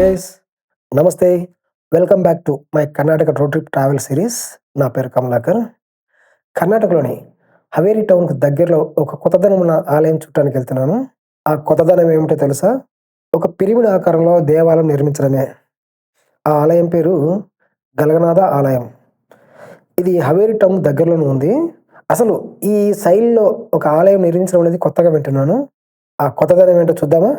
Guys నమస్తే welcome back to my Karnataka road trip travel series నా పేరు కమలాకర్. కర్ణాటకలోని హవేరి టౌన్కి దగ్గరలో ఒక కొత్తదనం ఉన్న ఆలయం చుట్టానికి వెళ్తున్నాను. ఆ కొత్తదనం ఏమిటో తెలుసా? ఒక పిరిమిడి ఆకారంలో దేవాలయం నిర్మించడమే. ఆ ఆలయం పేరు గలగనాథ ఆలయం. ఇది హవేరి టౌన్ దగ్గరలోనే ఉంది. అసలు ఈ శైలిలో ఒక ఆలయం నిర్మించడం అనేది కొత్తగా వింటున్నాను. ఆ కొత్తదనం ఏంటో చూద్దామా?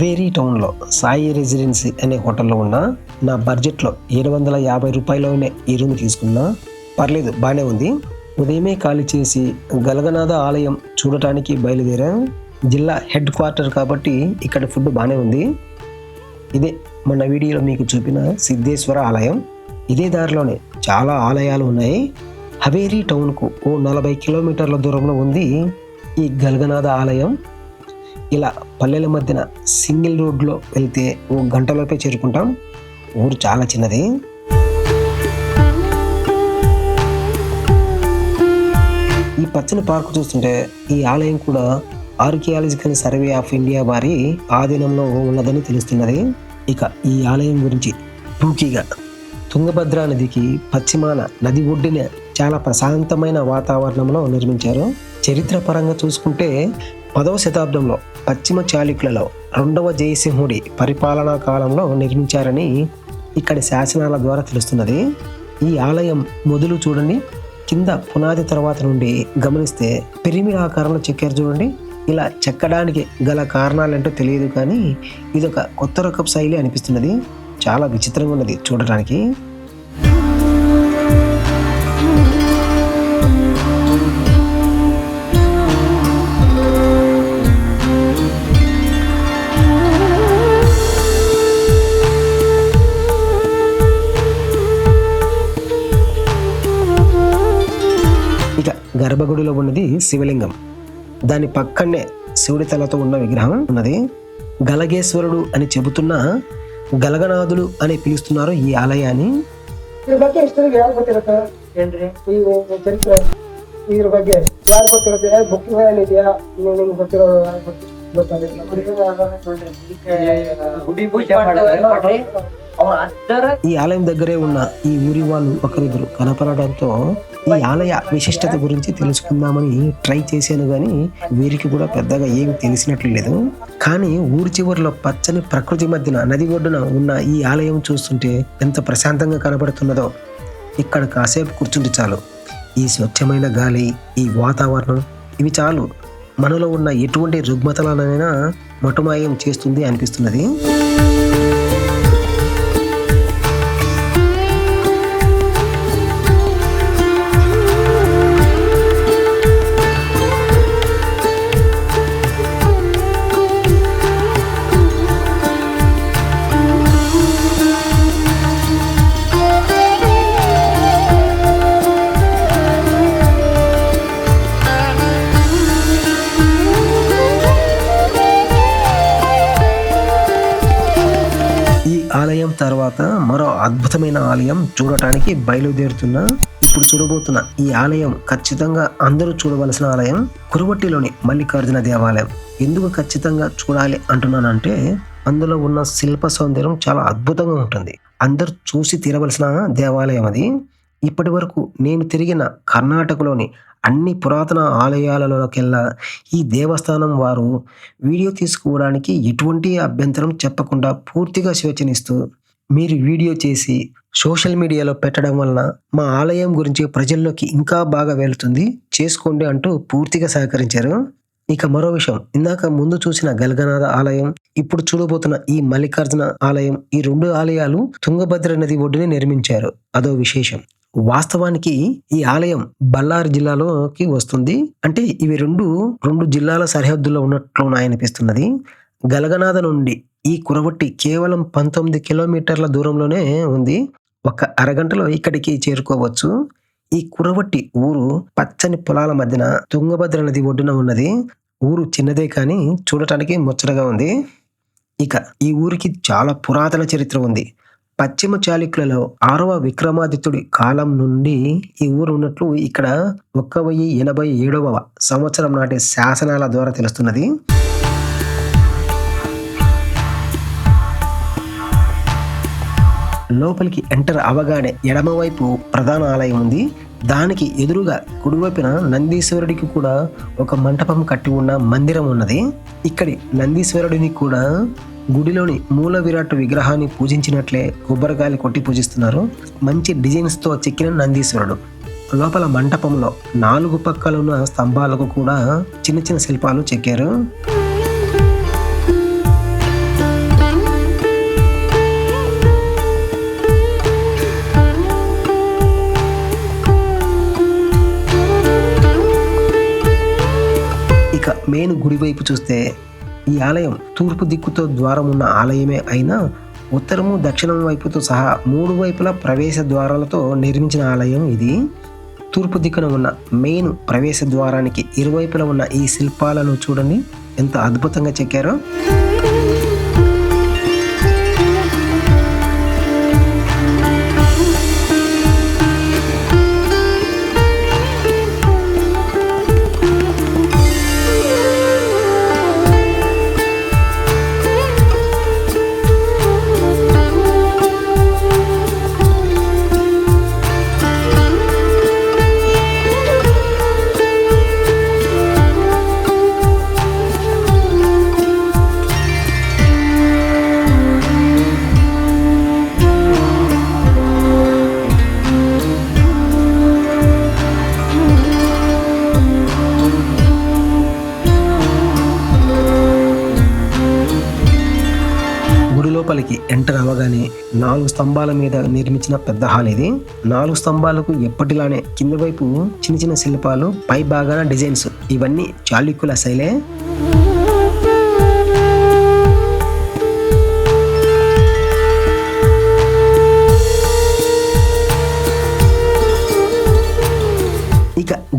హవేరీ టౌన్లో సాయి రెసిడెన్సీ అనే హోటల్లో ఉన్న నా బడ్జెట్లో ఏడు వందల యాభై రూపాయలలోనే ఈ రూమ్ తీసుకున్నా. పర్లేదు బాగానే ఉంది. ఉదయమే ఖాళీ చేసి గలగనాథ ఆలయం చూడటానికి బయలుదేరాం. జిల్లా హెడ్ క్వార్టర్ కాబట్టి ఇక్కడ ఫుడ్ బాగానే ఉంది. ఇదే మొన్న వీడియోలో మీకు చూపిన సిద్ధేశ్వర ఆలయం. ఇదే దారిలోనే చాలా ఆలయాలు ఉన్నాయి. హవేరీ టౌన్కు ఓ నలభై కిలోమీటర్ల దూరంలో ఉంది ఈ గల్గనాథ ఆలయం. ఇలా పల్లెల మధ్యన సింగిల్ రోడ్లో వెళ్తే ఓ గంటలోపే చేరుకుంటాం. ఊరు చాలా చిన్నది. ఈ పచ్చని పార్క్ చూస్తుంటే ఈ ఆలయం కూడా ఆర్కియాలజికల్ సర్వే ఆఫ్ ఇండియా వారి ఆధీనంలో ఉన్నదని తెలుస్తున్నది. ఇక ఈ ఆలయం గురించి టూకీగా తుంగభద్ర నదికి పశ్చిమాన నది ఒడ్డిన చాలా ప్రశాంతమైన వాతావరణంలో నిర్మించారు. చరిత్ర పరంగా చూసుకుంటే పదవ శతాబ్దంలో పశ్చిమ చాళుక్యులలో రెండవ జయసింహుడి పరిపాలనా కాలంలో నిర్మించారని ఇక్కడి శాసనాల ద్వారా తెలుస్తున్నది. ఈ ఆలయం మొదలు చూడండి కింద పునాది తర్వాత నుండి గమనిస్తే పిరిమిడ్ ఆకారంలో చెక్కారు చూడండి. ఇలా చెక్కడానికి గల కారణాలేంటో తెలియదు కానీ ఇదొక కొత్త రకపు శైలి అనిపిస్తున్నది. చాలా విచిత్రంగా ఉన్నది చూడటానికి. గర్భగుడిలో ఉన్నది శివలింగం దాని పక్కనే శివుడి తలతో ఉన్న విగ్రహం ఉన్నది గలగేశ్వరుడు అని చెబుతున్న గలగనాథుడు అని పిలుస్తున్నారు ఈ ఆలయాన్ని ಇದ್ರ ಬಗ್ಗೆ ಇಷ್ಟರಿಗೆ ಯಾರು ಗೊತ್ತಿರುತ್ತೆ ಏನ್ರಿ ಈ ಚರಿತ್ರೆ ಇದ್ರ ಬಗ್ಗೆ ಯಾರು ಗೊತ್ತಿರುತ್ತೆ ಬುಕ್ಕಿಂಗ್ ಏನಿದೆಯಾ ನಿಮ್ಗೆ ಗೊತ್ತಿರೋ ಯಾರು ఈ ఆలయం దగ్గరే ఉన్న ఈ ఊరి వాళ్ళు ఒకరిద్దరు కనపడడంతో ఈ ఆలయ విశిష్టత గురించి తెలుసుకుందామని ట్రై చేశాను కానీ వీరికి కూడా పెద్దగా ఏమి తెలిసినట్లు లేదు. కానీ ఊరి చివరిలో పచ్చని ప్రకృతి మధ్యన నది ఒడ్డున ఉన్న ఈ ఆలయం చూస్తుంటే ఎంత ప్రశాంతంగా కనబడుతున్నదో ఇక్కడ కాసేపు కూర్చుంటే చాలు. ఈ స్వచ్ఛమైన గాలి ఈ వాతావరణం ఇవి చాలు. మనలో ఉన్న ఎటువంటి రుగ్మతలనైనా మటుమాయం చేస్తుంది అనిపిస్తున్నది. తర్వాత మరో అద్భుతమైన ఆలయం చూడటానికి బయలుదేరుతున్న ఇప్పుడు చూడబోతున్న ఈ ఆలయం ఖచ్చితంగా అందరూ చూడవలసిన ఆలయం కురువట్టిలోని మల్లికార్జున దేవాలయం. ఎందుకు ఖచ్చితంగా చూడాలి అంటున్నానంటే అందులో ఉన్న శిల్ప సౌందర్యం చాలా అద్భుతంగా ఉంటుంది. అందరూ చూసి తీరవలసిన దేవాలయం అది. ఇప్పటి వరకు నేను తిరిగిన కర్ణాటకలోని అన్ని పురాతన ఆలయాలలోకెల్లా ఈ దేవస్థానం వారు వీడియో తీసుకోవడానికి ఎటువంటి అభ్యంతరం చెప్పకుండా పూర్తిగా శివచనిస్తూ మీరు వీడియో చేసి సోషల్ మీడియాలో పెట్టడం వలన మా ఆలయం గురించి ప్రజల్లోకి ఇంకా బాగా వెళుతుంది. చేసుకోండి అంటూ పూర్తిగా సహకరించారు. ఇక మరో విషయం. ఇందాక ముందు చూసిన గల్గనాథ ఆలయం ఇప్పుడు చూడబోతున్న ఈ మల్లికార్జున ఆలయం ఈ రెండు ఆలయాలు తుంగభద్ర నది ఒడ్డుని నిర్మించారు. అదో విశేషం. వాస్తవానికి ఈ ఆలయం బళ్ళారి జిల్లాలోకి వస్తుంది. అంటే ఇవి రెండు రెండు జిల్లాల సరిహద్దుల్లో ఉన్నట్లు అనిపిస్తున్నది గలగనాథ నుండి ఈ కురవట్టి కేవలం పంతొమ్మిది కిలోమీటర్ల దూరంలోనే ఉంది. ఒక అరగంటలో ఇక్కడికి చేరుకోవచ్చు. ఈ కురవట్టి ఊరు పచ్చని పొలాల మధ్యన తుంగభద్ర నది ఒడ్డున ఉన్నది. ఊరు చిన్నదే కానీ చూడటానికి ముచ్చటగా ఉంది. ఇక ఈ ఊరికి చాలా పురాతన చరిత్ర ఉంది. పశ్చిమ చాళుక్యులలో ఆరవ విక్రమాదిత్యుడి కాలం నుండి ఈ ఊరు ఉన్నట్లు ఇక్కడ ఒక్క వెయ్యి ఎనభై ఏడవ సంవత్సరం నాటి శాసనాల ద్వారా తెలుస్తున్నది. లోపలికి ఎంటర్ అవగానే ఎడమవైపు ప్రధాన ఆలయం ఉంది. దానికి ఎదురుగా కుడివైపున నందీశ్వరుడికి కూడా ఒక మంటపం కట్టి ఉన్న మందిరం ఉన్నది. ఇక్కడి నందీశ్వరుడిని కూడా గుడిలోని మూల విరాట్ విగ్రహాన్ని పూజించినట్లే కొబ్బరికాయలు కొట్టి పూజిస్తున్నారు. మంచి డిజైన్స్తో చెక్కిన నందీశ్వరుడు. లోపల మంటపంలో నాలుగు పక్కలున్న స్తంభాలకు కూడా చిన్న చిన్న శిల్పాలు చెక్కారు. ఇక మెయిన్ గుడి వైపు చూస్తే ఈ ఆలయం తూర్పు దిక్కుతో ద్వారం ఉన్న ఆలయమే అయినా ఉత్తరము దక్షిణం వైపుతో సహా మూడు వైపుల ప్రవేశ ద్వారాలతో నిర్మించిన ఆలయం ఇది. తూర్పు దిక్కున ఉన్న మెయిన్ ప్రవేశ ద్వారానికి ఇరువైపులా ఉన్న ఈ శిల్పాలను చూడండి. ఎంత అద్భుతంగా చెక్కారో. లోపలికి ఎంటర్ అవ్వగానే నాలుగు స్తంభాల మీద నిర్మించిన పెద్ద హాల్ ఇది. నాలుగు స్తంభాలకు ఎప్పటిలానే కింద వైపు చిన్న చిన్న శిల్పాలు పై భాగాన డిజైన్స్. ఇవన్నీ చాళుక్యుల శైలే.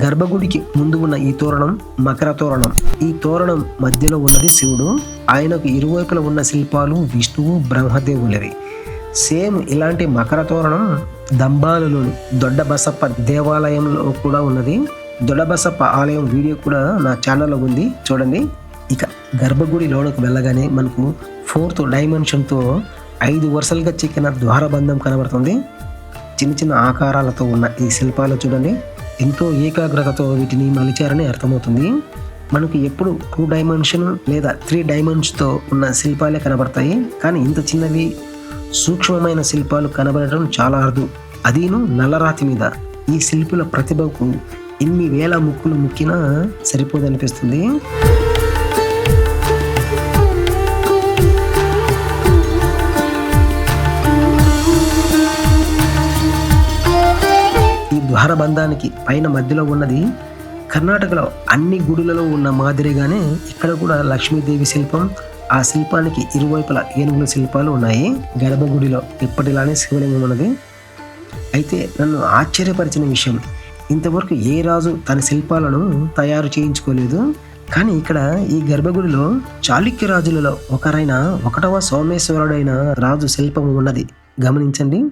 గర్భగుడికి ముందు ఉన్న ఈ తోరణం మకర తోరణం. ఈ తోరణం మధ్యలో ఉన్నది శివుడు. ఆయనకు ఇరువైపుల ఉన్న శిల్పాలు విష్ణువు బ్రహ్మదేవులవి. సేమ్ ఇలాంటి మకర తోరణం దంబాలలోని దొడ్డ బసప్ప దేవాలయంలో కూడా ఉన్నది. దొడ్డబసప్ప ఆలయం వీడియో కూడా నా ఛానల్లో ఉంది. చూడండి. ఇక గర్భగుడి లోనకు వెళ్ళగానే మనకు ఫోర్త్ డైమెన్షన్తో ఐదు వరుసలుగా చెక్కిన ద్వారబంధం కనబడుతుంది. చిన్న చిన్న ఆకారాలతో ఉన్న ఈ శిల్పాలు చూడండి. ఎంతో ఏకాగ్రతతో వీటిని మలిచారని అర్థమవుతుంది. మనకు ఎప్పుడు టూ డైమెన్షన్ లేదా త్రీ డైమెన్షన్తో ఉన్న శిల్పాలే కనబడతాయి. కానీ ఇంత చిన్నవి సూక్ష్మమైన శిల్పాలు కనబడటం చాలా అరుదు. అదీను నల్లరాతి మీద ఈ శిల్పుల ప్రతిభకు ఎన్ని వేల ముక్కులు ముక్కినా సరిపోదనిపిస్తుంది. భారబంధానికి పైన మధ్యలో ఉన్నది కర్ణాటకలో అన్ని గుడులలో ఉన్న మాదిరిగానే ఇక్కడ కూడా లక్ష్మీదేవి శిల్పం ఆ శిల్పానికి ఇరువైపులా ఏనుగుల శిల్పాలు ఉన్నాయి. గర్భగుడిలో ఇప్పటిలానే శివలింగం ఉన్నది. అయితే నన్ను ఆశ్చర్యపరిచిన విషయం ఇంతవరకు ఏ రాజు తన శిల్పాలను తయారు చేయించుకోలేదు? కానీ ఇక్కడ ఈ గర్భగుడిలో చాళుక్య రాజులలో ఒకరైన ఒకటవ సోమేశ్వరుడైన రాజు శిల్పం ఉన్నది. గమనించండి.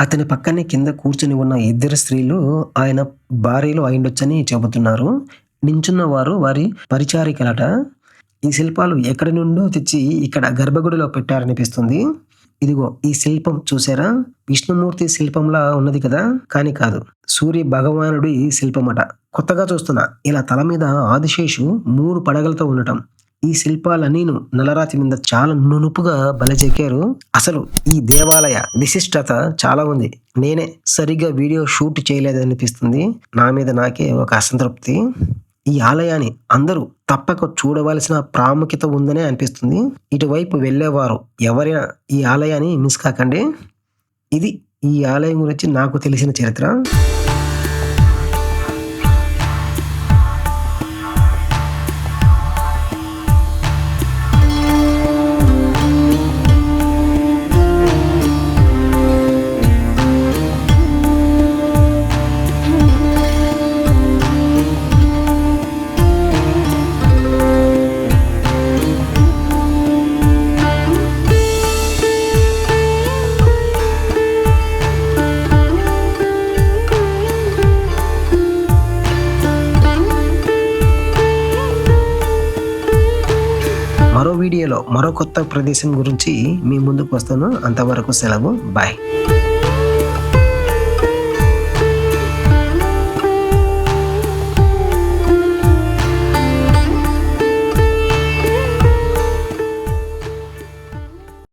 అతని పక్కనే కింద కూర్చుని ఉన్న ఇద్దరు స్త్రీలు ఆయన భార్యలు అయిండొచ్చని చెబుతున్నారు నించున్న వారు వారి పరిచారికలట. ఈ శిల్పాలు ఎక్కడి నుండో తెచ్చి ఇక్కడ గర్భగుడిలో పెట్టారనిపిస్తుంది. ఇదిగో ఈ శిల్పం చూసారా? విష్ణుమూర్తి శిల్పంలా ఉన్నది కదా? కానీ కాదు. సూర్య భగవానుడి శిల్పమట. కొత్తగా చూస్తున్నా. ఇలా తల మీద ఆదిశేషు మూడు పడగలతో ఉండటం. ఈ శిల్పాలన్నీను నలరాతి మీద చాలా నునుపుగా బలచెక్కారు అసలు ఈ దేవాలయ విశిష్టత చాలా ఉంది. నేనే సరిగ్గా వీడియో షూట్ చేయలేదనిపిస్తుంది. నా మీద నాకే ఒక అసంతృప్తి. ఈ ఆలయాన్ని అందరూ తప్పక చూడవలసిన ప్రాముఖ్యత ఉందనే అనిపిస్తుంది. ఇటువైపు వెళ్ళేవారు ఎవరైనా ఈ ఆలయాన్ని మిస్ కాకండి. ఇది ఈ ఆలయం గురించి నాకు తెలిసిన చరిత్ర. మరో వీడియోలో మరో కొత్త ప్రదేశం గురించి మీ ముందుకు వస్తాను. అంతవరకు సెలవు. బాయ్.